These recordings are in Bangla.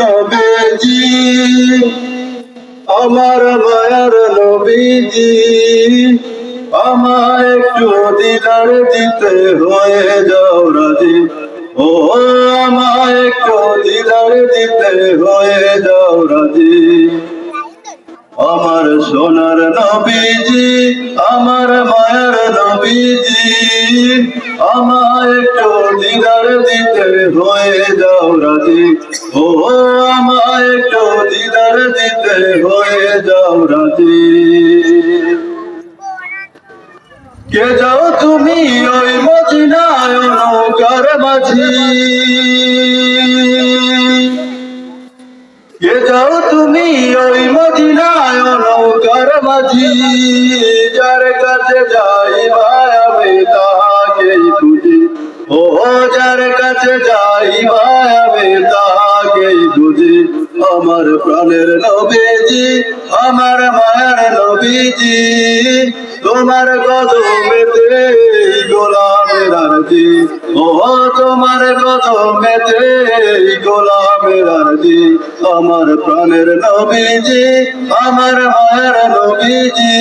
নবীজি, আমার মায়ার নবীজি, আমায় একটু দিদার দিতে হয়ে যাও রাজি। ও আমায় একটু দিদার দিতে হয়ে যাও রাজি। আমার সোনার নবীজি, আমার মায়ের নবীজি দিতে হয়ে যাও দিতে হয়ে যাও কে যাও তুমি ওই মদিনায় নৌকার মাঝি? কে যাও তুমি ওই মদিনায় নৌকার মাঝি? যার কাছে যাই কাছে যাই আমি তাহাকেই বুঝি। আমার প্রাণের নবীজি, আমার মায়ের নবীজি, তোমার কদমেতে গোলামের আরজি। ও তোমার কদমেতে গোলামের আরজি। আমার প্রাণের নবীজি, আমার মায়ের নবীজি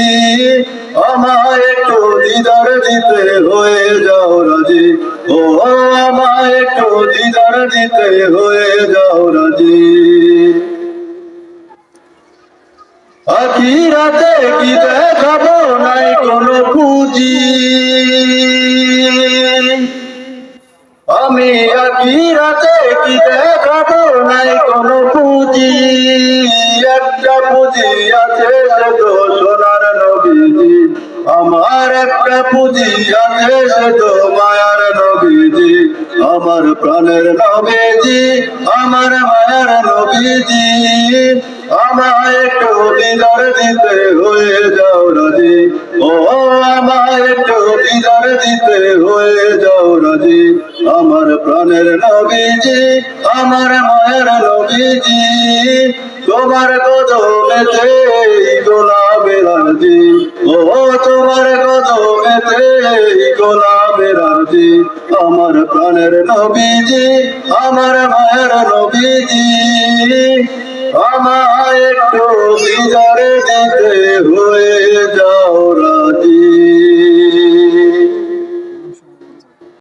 দিতে হয়ে যাও রাজি। ও আমায় একটু দিদার দিতে হয়ে যাও রাজি। আখিরাতে কি নাই কোনো পুঁজি? আমি আখিরাতে কি দেখাবো নাই কোনো পুঁজি? একটা পুঁজি নবীজি আমার একটা পুঁজি আছে, সে তো মায়ার নবীজি। আমার প্রাণের নবীজি, আমার মায়ার নবীজি। আমায় একটু দিদার দিতে হয়ে যাও রাজি। ও, আমায় একটু দিদার দিতে হয়ে যাও রাজি। আমার প্রাণের নবীজি, আমার মায়ের নবীজি। তোমার কদমেতে গোলামের আরজি আমার প্রাণের নবীজি আমার মায়ের নবীজি। আমায় একটু বিদারে দিতে হয়ে যাও